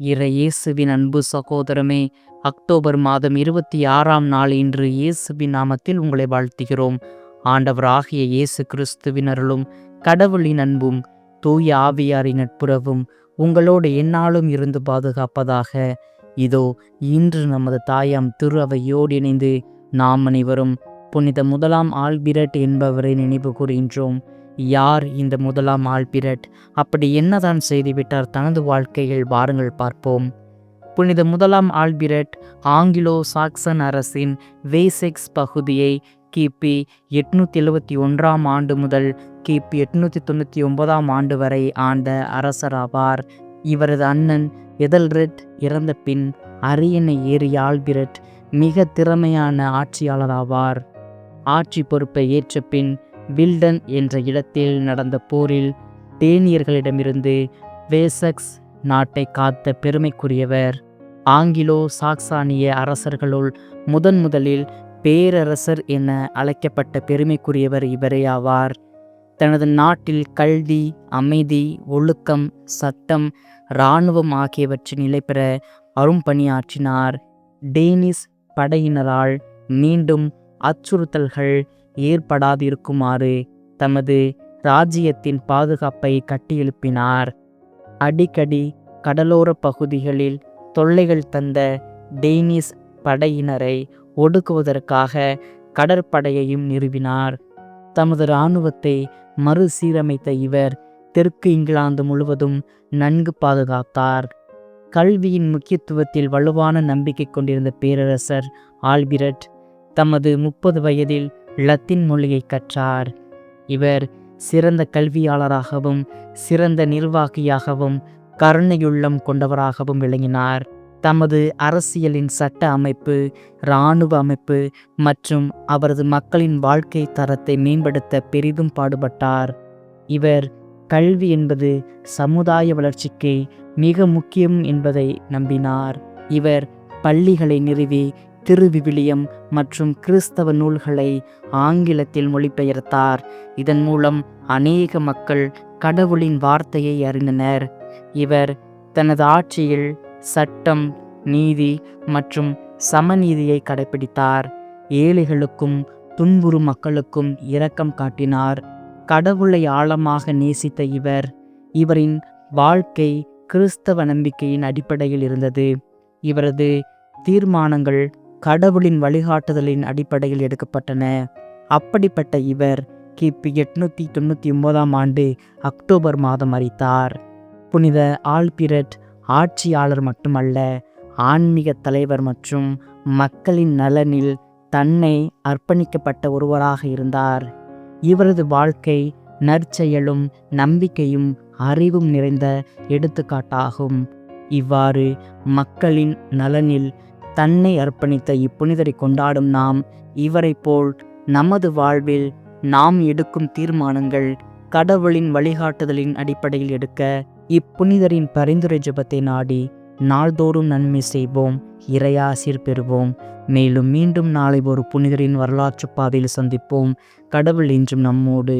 இற இயேசுவின் அன்பு சகோதரமே அக்டோபர் மாதம் இருபத்தி ஆறாம் நாள் இன்று இயேசுவின் நாமத்தில் உங்களை வாழ்த்துகிறோம். ஆண்டவராகிய இயேசு கிறிஸ்துவின் அருளும் கடவுளின் அன்பும் தூய ஆவியாரின் நட்புறவும் உங்களோடு எந்நாளும் இருந்து பாதுகாப்பதாக. இதோ இன்று நமது தாயாம் திரு அவையோடு இணைந்து நாம் அனைவரும் புனித முதலாம் ஆல்பிரட் என்பவரை நினைவு கூறுகின்றோம். யார் இந்த முதலாம் ஆல்பிரட் அப்படி என்னதான் செய்துவிட்டார் தனது வாழ்க்கையில்? வாருங்கள் பார்ப்போம். புனித முதலாம் ஆல்பிரட் ஆங்கிலோ சாக்சன் அரசின் வேசெக்ஸ் பகுதியை கிபி எட்நூற்றி எழுவத்தி ஒன்றாம் ஆண்டு முதல் கிபி எட்நூற்றி தொண்ணூற்றி ஒன்பதாம் ஆண்டு வரை ஆண்ட அரசராவார். இவரது அண்ணன் எதல்ரெட் இறந்த பின் அரியணை ஏறிய ஆல்பிரட் மிக திறமையான ஆட்சியாளராவார். ஆட்சி பொறுப்பை ஏற்ற பின் பில்டன் என்ற இடத்தில் நடந்த போரில் டேனியர்களிடமிருந்து வேசக்ஸ் நாட்டை காத்த பெருமைக்குரியவர். ஆங்கிலோ சாக்சானிய அரசர்களுள் முதன் முதலில் பேரரசர் என அழைக்கப்பட்ட பெருமைக்குரியவர் இவரே ஆவார். தனது நாட்டில் கல்வி அமைதி ஒழுக்கம் சட்டம் இராணுவம் ஆகியவற்றை நிலைபெற அரும்பணியாற்றினார் டேனிஸ் படையினரால் மீண்டும் அச்சுறுத்தல்கள் ஏற்படாதிருக்குமாறு தமது ராஜ்யத்தின் பாதுகாப்பை கட்டியெழுப்பினார். அடிக்கடி கடலோர பகுதிகளில் தொல்லைகள் தந்த டேனிஸ் படையினரை ஒடுக்குவதற்காக கடற்படையையும் நிறுவினார். தமது இராணுவத்தை மறுசீரமைத்த இவர் தெற்கு இங்கிலாந்து முழுவதும் நன்கு பாதுகாத்தார். கல்வியின் முக்கியத்துவத்தில் வலுவான நம்பிக்கை கொண்டிருந்த பேரரசர் ஆல்பிரட் தமது முப்பது வயதில் லத்தீன் மொழியை கற்றார். இவர் சிறந்த கல்வியாளராகவும் சிறந்த நிர்வாகியாகவும் கருணையுள்ளம் கொண்டவராகவும் விளங்கினார். தமது அரசியலின் சட்ட அமைப்பு இராணுவ அமைப்பு மற்றும் அவரது மக்களின் வாழ்க்கை தரத்தை மேம்படுத்த பெரிதும் பாடுபட்டார். இவர் கல்வி என்பது சமுதாய வளர்ச்சிக்கு மிக முக்கியம் என்பதை நம்பினார். இவர் பள்ளிகளை நிறுவி திருவிவிலியம் மற்றும் கிறிஸ்தவ நூல்களை ஆங்கிலத்தில் மொழிபெயர்த்தார். இதன் மூலம் அநேக மக்கள் கடவுளின் வார்த்தையை அறிந்தனர். இவர் தனது ஆட்சியில் சட்டம் நீதி மற்றும் சமநீதியை கடைபிடித்தார் ஏழைகளுக்கும் துன்புறும் மக்களுக்கும் இரக்கம் காட்டினார். கடவுளை ஆழமாக நேசித்த இவர் இவரின் வாழ்க்கை கிறிஸ்தவ நம்பிக்கையின் அடிப்படையில் இருந்தது. இவரது தீர்மானங்கள் கடவுளின் வழிகாட்டுதலின் அடிப்படையில் எடுக்கப்பட்டன. அப்படிப்பட்ட இவர் கிபி எட்நூற்றி தொண்ணூற்றி ஒன்பதாம் ஆண்டு அக்டோபர் மாதம் மறித்தார் புனித ஆல்பிரட் ஆட்சியாளர் மட்டுமல்ல ஆன்மீக தலைவர் மற்றும் மக்களின் நலனில் தன்னை அர்ப்பணிக்கப்பட்ட ஒருவராக இருந்தார். இவரது வாழ்க்கை நற்செயலும் நம்பிக்கையும் அறிவும் நிறைந்த எடுத்துக்காட்டாகும். இவ்வாறு மக்களின் நலனில் தன்னை அர்ப்பணித்த இப்புனிதரை கொண்டாடும் நாம் இவரைப் போல் நமது வாழ்வில் நாம் எடுக்கும் தீர்மானங்கள் கடவுளின் வழிகாட்டுதலின் அடிப்படையில் எடுக்க இப்புனிதரின் பரிந்துரை ஜெபத்தை நாடி நாள்தோறும் நன்மை செய்வோம் இறையாசிர் பெறுவோம். மேலும் மீண்டும் நாளை ஒரு புனிதரின் வரலாற்று பாதையில் சந்திப்போம். கடவுள் இன்றும் நம்மோடு